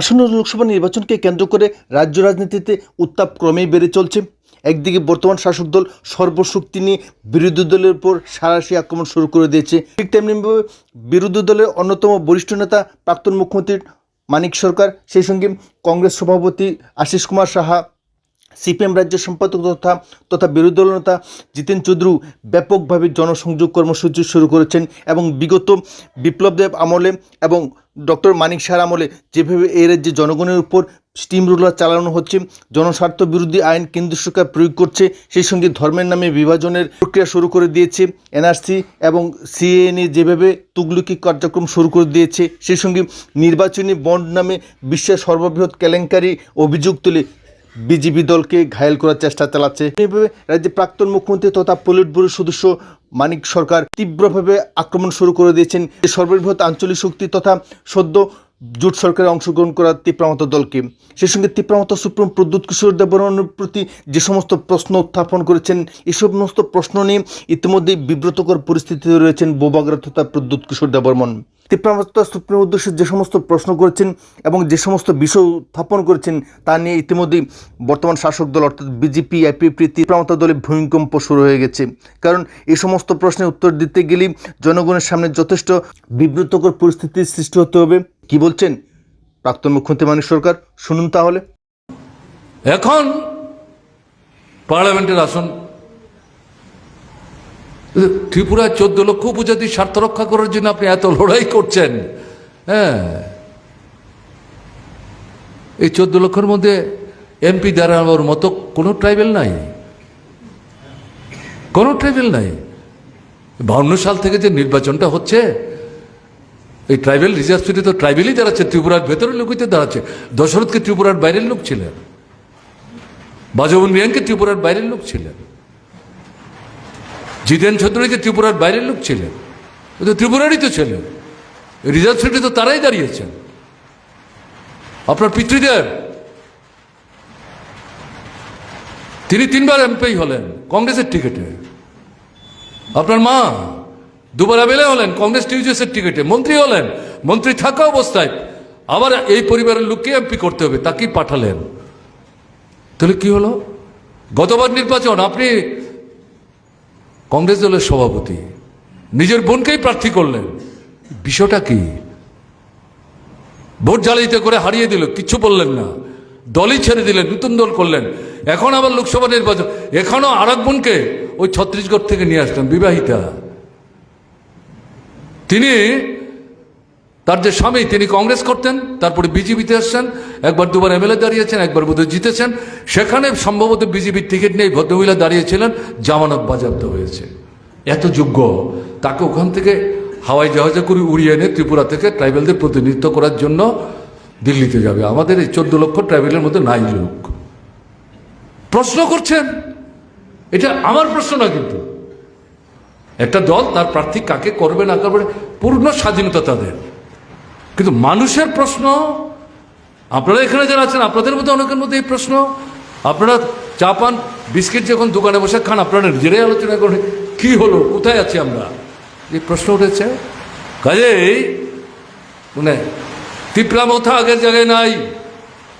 আসন্ন লোকসভা নির্বাচনকে কেন্দ্র করে রাজ্য রাজনীতিতে উত্তাপ ক্রমেই বেড়ে চলছে। একদিকে বর্তমান শাসক দল সর্বশক্তি নিয়ে বিরোধী দলের উপর সারাশি আক্রমণ শুরু করে দিয়েছে। ঠিক তেমনিভাবে বিরোধী দলের অন্যতম বরিষ্ঠ নেতা প্রাক্তন মুখ্যমন্ত্রী মানিক সরকার, সেই সঙ্গে কংগ্রেস সভাপতি আশিস কুমার সাহা সিপিএম রাজ্য সম্পাদক তথা তথা বিরোধী দল নেতা জিতেন চৌধুরী ব্যাপকভাবে জনসংযোগ কর্মসূচি শুরু করেছেন এবং বিগত বিপ্লব দেব আমলে এবং ডক্টর মানিক সার আমলে যেভাবে এই রাজ্যে জনগণের উপর স্টিম রুলার চালানো হচ্ছে, জনস্বার্থ বিরোধী আইন কেন্দ্র সরকার প্রয়োগ করছে, সেই সঙ্গে ধর্মের নামে বিভাজনের প্রক্রিয়া শুরু করে দিয়েছে, এনআরসি এবং সিএ নিয়ে যেভাবে তুগলুকি কার্যক্রম শুরু করে দিয়েছে, সেই সঙ্গে নির্বাচনী বন্ড নামে বিশ্বের সর্ববৃহৎ কেলেঙ্কারি অভিযোগ তুলে বিজেপি দলকে ঘায়েল করার চেষ্টা চালাচ্ছে। এইভাবে রাজ্যের প্রাক্তন মুখ্যমন্ত্রী তথা পলিট ব্যুরোর সদস্য মানিক সরকার তীব্রভাবে আক্রমণ শুরু করে দিয়েছেন। সর্ববৃহৎ আঞ্চলিক শক্তি তথা সদ্য জোট সরকারে অংশগ্রহণ করা তীব্রামত দলকে। সেই সঙ্গে তীব্রামত সুপ্রিম প্রদ্যুৎ কিশোর দেববর্মনের প্রতি যে সমস্ত প্রশ্ন উত্থাপন করেছেন এই সমস্ত প্রশ্ন নিয়ে ইতিমধ্যেই বিব্রতকর পরিস্থিতিতে রয়েছেন বোবাগ্রা তথা প্রদ্যুৎ কিশোর দেববর্মন। তীব্রামত সুপ্রিম উদ্দেশ্যে যে সমস্ত প্রশ্ন করেছেন এবং যে সমস্ত বিষয় উত্থাপন করেছেন, তা নিয়ে ইতিমধ্যেই বর্তমান শাসক দল, অর্থাৎ বিজেপি আইপিপি তীব্রামত দলে ভূমিকম্প শুরু হয়ে গেছে। কারণ এই সমস্ত প্রশ্নের উত্তর দিতে গেলেই জনগণের সামনে যথেষ্ট বিব্রতকর পরিস্থিতির সৃষ্টি হতে হবে। কি বলছেন প্রাক্তন মুখ্যমন্ত্রী মানিক সরকার? শুনুন তাহলে। এখন পার্লামেন্টের আসন ত্রিপুরায় চোদ্দ লক্ষ উপজাতির স্বার্থ রক্ষা করার জন্য আপনি এত লড়াই করছেন। হ্যাঁ। এই চোদ্দ লক্ষের মধ্যে এমপি দাঁড়ানোর মতো কোনো ট্রাইবেল নাই। কোনো ট্রাইবেল নাই। বাউন্ন সাল থেকে যে নির্বাচনটা হচ্ছে, এই ট্রাইবেল রিজার্ভ সিটে তো ট্রাইবেলই দাঁড়াচ্ছে, ত্রিপুরার ভেতরের লোকই তো দাঁড়াচ্ছে। দশরথকে ত্রিপুরার বাইরের লোক ছিলেন। বাজবন রিয়ানকে ত্রিপুরার বাইরের লোক ছিলেন। জিতেন চৌধুরীকে ত্রিপুরার বাইরের লোক ছিলেন, ও তো ত্রিপুরারই তো ছিলেন। রিজার্ভ সিটে তো তারাই দাঁড়িয়েছেন। আপনার পিতৃদেব তিনি তিনবার এমপি হলেন কংগ্রেসের টিকিটে। আপনার মা দুবার এমএলএ হলেন কংগ্রেস টিউজেসের টিকিটে। মন্ত্রী হলেন, মন্ত্রী থাকা অবস্থায় আবার এই পরিবারের লোককে এমপি করতে হবে, তাকেই পাঠালেন। তাহলে কি হলো? গতবার নির্বাচন, আপনি কংগ্রেস দলের সভাপতি। নিজের বোনকেই প্রার্থী করলেন। বিষয়টা কি? ভোট জ্বালিতে করে হারিয়ে দিল, কিচ্ছু বললেন না। দলই ছেড়ে দিলেন, নতুন দল করলেন। এখন আবার লোকসভা নির্বাচন। এখনও আর বোনকে ওই ছত্রিশগড় থেকে নিয়ে আসলেন, বিবাহিতা। তিনি তার যে স্বামী, তিনি কংগ্রেস করতেন, তারপরে বিজেপিতে এসছেন একবার দুবার এমএলএ দাঁড়িয়েছেন, একবার বোধহয় জিতেছেন। সেখানে সম্ভবত বিজেপির টিকিট নেই, ভদ্রমহিলা দাঁড়িয়েছিলেন, জামানত বাজেয়াপ্ত হয়েছে। এত যোগ্য, তাকে ওখান থেকে হাওয়াই জাহাজে করে উড়িয়ে এনে ত্রিপুরা থেকে ট্রাইবেলদের প্রতিনিধিত্ব করার জন্য দিল্লিতে যাবে। আমাদের এই চোদ্দ লক্ষ ট্রাইবেলের মধ্যে নাই লোক। প্রশ্ন করছেন, এটা আমার প্রশ্ন না কিন্তু। একটা দল তার প্রার্থী কাকে করবে না করবে, পূর্ণ স্বাধীনতা তাদের। কিন্তু মানুষের প্রশ্ন, আপনারা এখানে যারা আছেন, আপনাদের মধ্যে অনেকের মধ্যে এই প্রশ্ন, আপনারা চা পান বিস্কিট যখন দোকানে বসে খান, আপনারা নিজেরাই আলোচনা করেন, কি হলো? কোথায় আছি আমরা? এই প্রশ্ন উঠেছে। কাজেই মানে তিপ্রা মথা আগের জায়গায় নাই,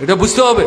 এটা বুঝতে হবে।